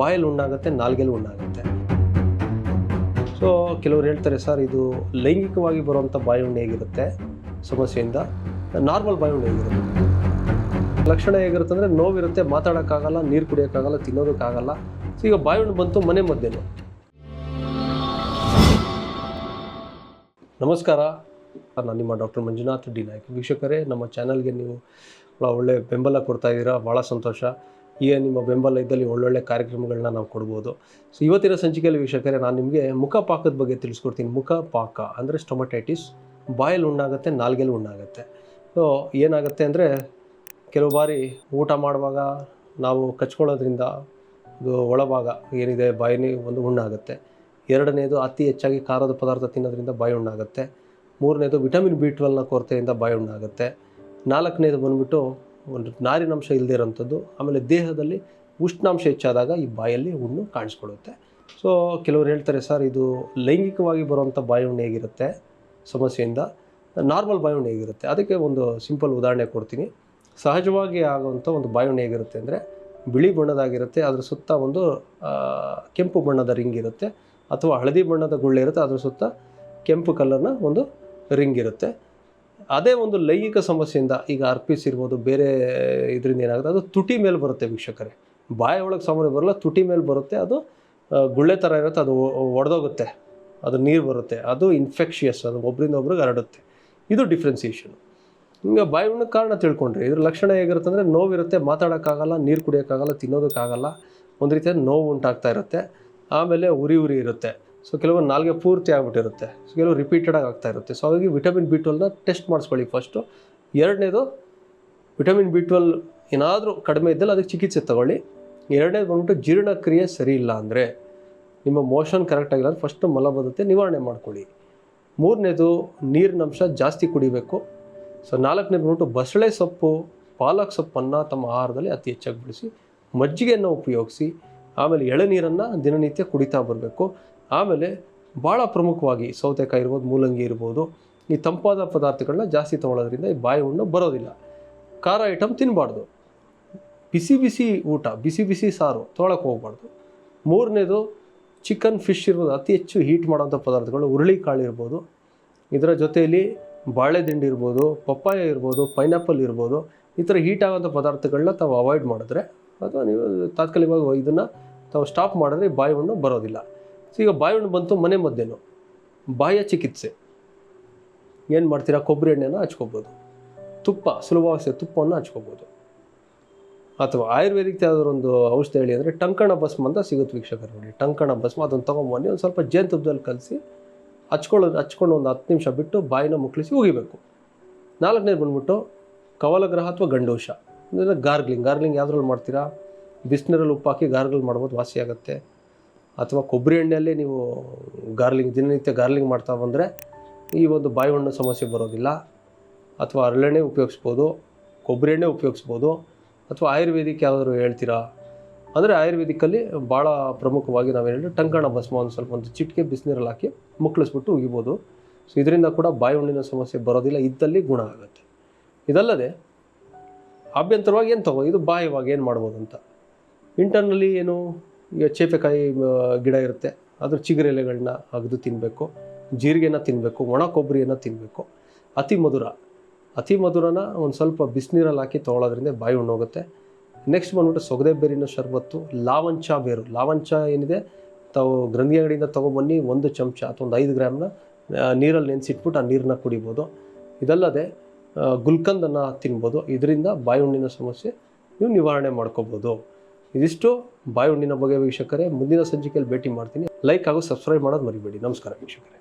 ಬಾಯಲ್ಲಿ ಉಣ್ಣಾಗುತ್ತೆ, ನಾಲ್ಗೆಲ್ಲಿ ಉಣ್ಣಾಗುತ್ತೆ. ಸೊ ಕೆಲವರು ಹೇಳ್ತಾರೆ, ಸರ್, ಇದು ಲೈಂಗಿಕವಾಗಿ ಬರುವಂಥ ಬಾಯಿ ಉಣ್ಣೆ ಹೇಗಿರುತ್ತೆ? ಸಮಸ್ಯೆಯಿಂದ. ನಾರ್ಮಲ್ ಬಾಯಿ ಉಣ್ಣೆ ಹೇಗಿರುತ್ತೆ? ಲಕ್ಷಣ ಹೇಗಿರುತ್ತೆ ಅಂದರೆ, ನೋವಿರುತ್ತೆ, ಮಾತಾಡೋಕ್ಕಾಗಲ್ಲ, ನೀರು ಕುಡಿಯೋಕ್ಕಾಗಲ್ಲ, ತಿನ್ನೋದಕ್ಕಾಗಲ್ಲ. ಸೊ ಈಗ ಬಾಯಿ ಉಣ್ಣೆ ಬಂತು ಮನೆ ಮದ್ದೇನು ನಮಸ್ಕಾರ. ನಾನು ನಿಮ್ಮ ಡಾಕ್ಟರ್ ಮಂಜುನಾಥ್ ಡಿ ನಾಯ್ಕ. ವೀಕ್ಷಕರೇ, ನಮ್ಮ ಚಾನಲ್ಗೆ ನೀವು ಭಾಳ ಒಳ್ಳೆ ಬೆಂಬಲ ಕೊಡ್ತಾ ಇದ್ದೀರಾ ಭಾಳ ಸಂತೋಷ. ಈಗ ನಿಮ್ಮ ಬೆಂಬಲ ಇದ್ದಲ್ಲಿ ಒಳ್ಳೊಳ್ಳೆ ಕಾರ್ಯಕ್ರಮಗಳನ್ನ ನಾವು ಕೊಡ್ಬೋದು. ಸೊ ಇವತ್ತಿನ ಸಂಚಿಕೆಯಲ್ಲಿ ವೀಕ್ಷಕರೇ, ನಾನು ನಿಮಗೆ ಮುಖಪಾಕದ ಬಗ್ಗೆ ತಿಳಿಸ್ಕೊಡ್ತೀನಿ. ಮುಖಪಾಕ ಅಂದರೆ ಸ್ಟೊಮಟೈಟಿಸ್ ಬಾಯಲ್ಲಿ ಉಣ್ಣಾಗುತ್ತೆ, ನಾಲ್ಗೆಲ್ಲಿ ಉಣ್ಣಾಗುತ್ತೆ. ಸೊ ಏನಾಗುತ್ತೆ ಅಂದರೆ ಕೆಲವು ಬಾರಿ ಊಟ ಮಾಡುವಾಗ ನಾವು ಕಚ್ಕೊಳ್ಳೋದ್ರಿಂದ ಇದು ಒಳಭಾಗ ಏನಿದೆ ಬಾಯಿನಿ ಒಂದು ಹುಣ್ಣಾಗುತ್ತೆ ಎರಡನೇದು ಅತಿ ಹೆಚ್ಚಾಗಿ ಖಾರದ ಪದಾರ್ಥ ತಿನ್ನೋದ್ರಿಂದ ಬಾಯಿ ಹುಣ್ಣಾಗುತ್ತೆ ಮೂರನೇದು ವಿಟಮಿನ್ ಬಿ ಟ್ವೆಲ್ನ ಕೊರತೆಯಿಂದ ಬಾಯಿ ಉಣ್ಣಾಗುತ್ತೆ. ನಾಲ್ಕನೇದು ಬಂದ್ಬಿಟ್ಟು ಒಂದು ನಾರಿನಂಶ ಇಲ್ಲದೇ ಇರೋಂಥದ್ದು, ಆಮೇಲೆ ದೇಹದಲ್ಲಿ ಉಷ್ಣಾಂಶ ಹೆಚ್ಚಾದಾಗ ಈ ಬಾಯಲ್ಲಿ ಹುಣ್ಣು ಕಾಣಿಸ್ಕೊಳ್ಳುತ್ತೆ. ಸೊ ಕೆಲವರು ಹೇಳ್ತಾರೆ, ಸರ್, ಇದು ಲೈಂಗಿಕವಾಗಿ ಬರುವಂಥ ಬಾಯಿ ಹುಣ್ಣು ಹೇಗಿರುತ್ತೆ? ಸಮಸ್ಯೆಯಿಂದ. ನಾರ್ಮಲ್ ಬಾಯಿ ಹುಣ್ಣು ಹೇಗಿರುತ್ತೆ? ಅದಕ್ಕೆ ಒಂದು ಸಿಂಪಲ್ ಉದಾಹರಣೆ ಕೊಡ್ತೀನಿ. ಸಹಜವಾಗಿ ಆಗುವಂಥ ಒಂದು ಬಾಯಿ ಹುಣ್ಣು ಹೇಗಿರುತ್ತೆ ಅಂದರೆ, ಬಿಳಿ ಬಣ್ಣದಾಗಿರುತ್ತೆ, ಅದರ ಸುತ್ತ ಒಂದು ಕೆಂಪು ಬಣ್ಣದ ರಿಂಗ್ ಇರುತ್ತೆ, ಅಥವಾ ಹಳದಿ ಬಣ್ಣದ ಗುಳ್ಳೆ ಇರುತ್ತೆ, ಅದರ ಸುತ್ತ ಕೆಂಪು ಕಲರ್ನ ಒಂದು ರಿಂಗ್ ಇರುತ್ತೆ. ಅದೇ ಒಂದು ಲೈಂಗಿಕ ಸಮಸ್ಯೆಯಿಂದ ಈಗ ಅರ್ಪಿಸಿರ್ಬೋದು ಬೇರೆ ಇದರಿಂದ ಏನಾಗುತ್ತೆ? ಅದು ತುಟಿ ಮೇಲೆ ಬರುತ್ತೆ ವೀಕ್ಷಕರೇ. ಬಾಯಿ ಒಳಗೆ ಸಾಮಾನ್ಯ ಬರಲ್ಲ, ತುಟಿ ಮೇಲೆ ಬರುತ್ತೆ. ಅದು ಗುಳ್ಳೆ ಥರ ಇರುತ್ತೆ, ಅದು ಒಡೆದೋಗುತ್ತೆ. ಅದು ನೀರು ಬರುತ್ತೆ. ಅದು ಇನ್ಫೆಕ್ಷಿಯಸ್ ಅದು ಒಬ್ಬರಿಂದ ಒಬ್ರಿಗೆ ಹರಡುತ್ತೆ. ಇದು ಡಿಫ್ರೆನ್ಸಿಯೇಷನ್ ಹಿಂಗೆ ಬಾಯಿ ಹುಣ್ಣಕ್ಕೆ ಕಾರಣ ತಿಳ್ಕೊಂಡ್ರಿ, ಇದ್ರ ಲಕ್ಷಣ ಹೇಗಿರುತ್ತೆ ಅಂದರೆ ನೋವಿರುತ್ತೆ ಮಾತಾಡೋಕ್ಕಾಗಲ್ಲ, ನೀರು ಕುಡಿಯೋಕ್ಕಾಗಲ್ಲ, ತಿನ್ನೋದಕ್ಕಾಗಲ್ಲ. ಒಂದು ರೀತಿಯ ನೋವು ಉಂಟಾಗ್ತಾ ಇರುತ್ತೆ. ಆಮೇಲೆ ಉರಿ ಉರಿ ಇರುತ್ತೆ. ಸೊ ಕೆಲವೊಂದು ನಾಲ್ಗೆ ಪೂರ್ತಿ ಆಗಿಬಿಟ್ಟಿರುತ್ತೆ. ಸೊ ಕೆಲವು ರಿಪೀಟೆಡಾಗಿ ಆಗ್ತಾ ಇರುತ್ತೆ. ಸೊ ಹಾಗಾಗಿ ವಿಟಮಿನ್ ಬಿ ಟ್ವೆಲ್ನ ಟೆಸ್ಟ್ ಮಾಡಿಸ್ಕೊಳ್ಳಿ ಫಸ್ಟು ಎರಡನೇದು ವಿಟಮಿನ್ ಬಿ ಟ್ವೆಲ್ ಏನಾದರೂ ಕಡಿಮೆ ಇದ್ದಲ್ಲಿ ಅದಕ್ಕೆ ಚಿಕಿತ್ಸೆ ತಗೊಳ್ಳಿ. ಎರಡನೇದು ಬಂದ್ಬಿಟ್ಟು ಜೀರ್ಣಕ್ರಿಯೆ ಸರಿ ಇಲ್ಲ ಅಂದರೆ ನಿಮ್ಮ ಮೋಷನ್ ಕರೆಕ್ಟ್ ಆಗಿಲ್ಲ ಅಂದರೆ ಫಸ್ಟು ಮಲಬದ್ಧತೆ ನಿವಾರಣೆ ಮಾಡ್ಕೊಳ್ಳಿ. ಮೂರನೇದು, ನೀರಿನಂಶ ಜಾಸ್ತಿ ಕುಡಿಬೇಕು. ಸೊ ನಾಲ್ಕನೇದು ಬಂದ್ಬಿಟ್ಟು ಬಸಳೆ ಸೊಪ್ಪು, ಪಾಲಕ್ ಸೊಪ್ಪನ್ನು ತಮ್ಮ ಆಹಾರದಲ್ಲಿ ಅತಿ ಹೆಚ್ಚಾಗಿ ಬಿಡಿಸಿ ಮಜ್ಜಿಗೆಯನ್ನು ಉಪಯೋಗಿಸಿ, ಆಮೇಲೆ ಎಳನೀರನ್ನು ದಿನನಿತ್ಯ ಕುಡಿತಾ ಬರಬೇಕು. ಆಮೇಲೆ ಭಾಳ ಪ್ರಮುಖವಾಗಿ ಸೌತೆಕಾಯಿ ಇರ್ಬೋದು, ಮೂಲಂಗಿ ಇರ್ಬೋದು, ಈ ತಂಪಾದ ಪದಾರ್ಥಗಳನ್ನ ಜಾಸ್ತಿ ತೊಗೊಳೋದ್ರಿಂದ ಈ ಬಾಯಿ ಹುಣ್ಣು ಬರೋದಿಲ್ಲ. ಖಾರ ಐಟಮ್ ತಿನ್ನಬಾರ್ದು ಬಿಸಿ ಬಿಸಿ ಊಟ, ಬಿಸಿ ಬಿಸಿ ಸಾರು ತೊಗೊಳಕ್ಕೆ ಹೋಗ್ಬಾರ್ದು. ಮೂರನೇದು ಚಿಕನ್ ಫಿಶ್ ಇರ್ಬೋದು, ಅತಿ ಹೆಚ್ಚು ಹೀಟ್ ಮಾಡೋಂಥ ಪದಾರ್ಥಗಳು ಹುರುಳಿಕಾಳು ಇರ್ಬೋದು. ಇದರ ಜೊತೆಯಲ್ಲಿ ಬಾಳೆದಿಂಡು ಇರ್ಬೋದು, ಪಪ್ಪಾಯ ಇರ್ಬೋದು ಪೈನಾಪಲ್ ಇರ್ಬೋದು, ಈ ಥರ ಹೀಟ್ ಆಗೋಂಥ ಪದಾರ್ಥಗಳನ್ನ ತಾವು ಅವಾಯ್ಡ್ ಮಾಡಿದ್ರೆ ಅಥವಾ ನೀವು ತಾತ್ಕಾಲಿಕವಾಗಿ ಇದನ್ನು ತಾವು ಸ್ಟಾಪ್ ಮಾಡಿದ್ರೆ ಬಾಯಿ ಹುಣ್ಣು ಬರೋದಿಲ್ಲ. ಸೊ ಈಗ ಬಾಯಿ ಹುಣ್ಣು ಬಂತು ಮನೆ ಮದ್ದೇನು ಬಾಯ ಚಿಕಿತ್ಸೆ. ಏನು ಮಾಡ್ತೀರಾ? ಕೊಬ್ಬರಿ ಎಣ್ಣೆನ ಹಚ್ಕೋಬೋದು. ತುಪ್ಪ ಸುಲಭವಾಗಿ ತುಪ್ಪವನ್ನು ಹಚ್ಕೋಬೋದು. ಅಥವಾ ಆಯುರ್ವೇದಿಕ್ ಯಾವ್ದಾದ್ರು ಒಂದು ಔಷಧಿ ಹೇಳಿ ಅಂದರೆ ಟಂಕಣ ಭಸ್ಮ ಅಂತ ಸಿಗುತ್ತೆ ವೀಕ್ಷಕರು ನೋಡಿ. ಟಂಕಣ ಭಸ್ಮ, ಅದನ್ನು ತೊಗೊಂಬನ್ನಿ. ಒಂದು ಸ್ವಲ್ಪ ಜೇನುತುಪ್ಪದಲ್ಲಿ ಕಲಸಿ ಹಚ್ಕೊಳ್ಳೋದು ಹಚ್ಕೊಂಡು ಒಂದು ಹತ್ತು ನಿಮಿಷ ಬಿಟ್ಟು ಬಾಯಿನ ಮುಕ್ಕಳಿಸಿ ಉಗಿಬೇಕು. ನಾಲ್ಕನೇದು ಬಂದ್ಬಿಟ್ಟು ಕವಲಗ್ರಹ ಅಥವಾ ಗಂಡೋಷ. ಅಂದರೆ ಗಾರ್ಗ್ಲಿಂಗ್. ಗಾರ್ಗ್ಲಿಂಗ್ ಯಾವ್ದ್ರಲ್ಲಿ ಮಾಡ್ತೀರಾ? ಬಿಸಿನೀರಲ್ಲಿ ಉಪ್ಪು ಹಾಕಿ ಗಾರ್ಗಲ್ ಮಾಡ್ಬೋದು, ವಾಸಿ ಆಗುತ್ತೆ. ಅಥವಾ ಕೊಬ್ಬರಿ ಎಣ್ಣೆಯಲ್ಲಿ ನೀವು ಗಾರ್ಲಿಂಗ್, ದಿನನಿತ್ಯ ಗಾರ್ಲಿಂಗ್ ಮಾಡ್ತಾ ಬಂದರೆ ಈ ಒಂದು ಬಾಯಿ ಹುಣ್ಣು ಸಮಸ್ಯೆ ಬರೋದಿಲ್ಲ. ಅಥವಾ ಹರಳೆಣ್ಣೆ ಉಪಯೋಗಿಸ್ಬೋದು, ಕೊಬ್ಬರಿ ಎಣ್ಣೆ ಉಪಯೋಗಿಸ್ಬೋದು, ಅಥವಾ ಆಯುರ್ವೇದಿಕ್ ಯಾವ್ದಾದ್ರು ಹೇಳ್ತೀರಾ? ಅಂದರೆ ಆಯುರ್ವೇದಿಕ್ಕಲ್ಲಿ ಭಾಳ ಪ್ರಮುಖವಾಗಿ ನಾವು ಹೇಳಿದ್ರೆ ಟಂಕಣ ಭಸ್ಮ ಒಂದು ಸ್ವಲ್ಪ ಒಂದು ಚಿಟಿಕೆ ಬಿಸಿನೀರಲ್ಲಿ ಹಾಕಿ ಮುಕ್ಕಳಿಸ್ಬಿಟ್ಟು ಉಗಿಬೋದು. ಸೊ ಇದರಿಂದ ಕೂಡ ಬಾಯಿ ಹುಣ್ಣಿನ ಸಮಸ್ಯೆ ಬರೋದಿಲ್ಲ, ಇದ್ದಲ್ಲಿ ಗುಣ ಆಗುತ್ತೆ. ಇದಲ್ಲದೆ ಆಭ್ಯಂತರವಾಗಿ ಏನು ತಗೋ, ಇದು ಬಾಹ್ಯವಾಗಿ ಏನು ಮಾಡ್ಬೋದು ಅಂತ ಇಂಟರ್ನಲ್ಲಿ ಏನು ಈಗ ಚೇಪೆಕಾಯಿ ಗಿಡ ಇರುತ್ತೆ. ಅದ್ರ ಚಿಗರೆಲೆಗಳನ್ನ ಅಗದು ತಿನ್ನಬೇಕು ಜೀರಿಗೆನ ತಿನ್ನಬೇಕು ಒಣ ಕೊಬ್ಬರಿಯನ್ನು ತಿನ್ನಬೇಕು ಅತಿ ಮಧುರ. ಅತಿ ಮಧುರನ ಒಂದು ಸ್ವಲ್ಪ ಬಿಸಿನೀರಲ್ಲಿ ಹಾಕಿ ತೊಗೊಳೋದ್ರಿಂದ ಬಾಯಿ ಹುಣ್ಣೋಗುತ್ತೆ ನೆಕ್ಸ್ಟ್ ಬಂದ್ಬಿಟ್ಟು ಸೊಗದೆ ಬೇರಿನ ಶರ್ಬತ್ತು, ಲಾವಂಚ ಬೇರು. ಲಾವಂಚ ಏನಿದೆ? ತಾವು ಗ್ರಂಥಿ ಅಂಗಡಿಯಿಂದ ತೊಗೊಬನ್ನಿ, ಒಂದು ಚಮಚ ಅಥವಾ ಒಂದು ಐದು ಗ್ರಾಮ್ನ ನೀರಲ್ಲಿ ನೆನೆಸಿಟ್ಬಿಟ್ಟು ಆ ನೀರನ್ನ ಕುಡಿಬೋದು. ಇದಲ್ಲದೆ ಗುಲ್ಕಂದನ್ನು ತಿನ್ಬೋದು. ಇದರಿಂದ ಬಾಯಿ ಹುಣ್ಣಿನ ಸಮಸ್ಯೆ ನೀವು ನಿವಾರಣೆ ಮಾಡ್ಕೋಬೋದು. ಇದಿಷ್ಟು. ಬಾಯಿ ಹುಣ್ಣಿನ ಬಗ್ಗೆ ವೀಕ್ಷಕರೇ, ಮುಂದಿನ ಸಂಚಿಕೆಯಲ್ಲಿ ಭೇಟಿ ಮಾಡ್ತೀನಿ. ಲೈಕ್ ಹಾಗೂ ಸಬ್ಸ್ಕ್ರೈಬ್ ಮಾಡೋದು ಮರಿಬೇಡಿ. ನಮಸ್ಕಾರ ವೀಕ್ಷಕರೇ.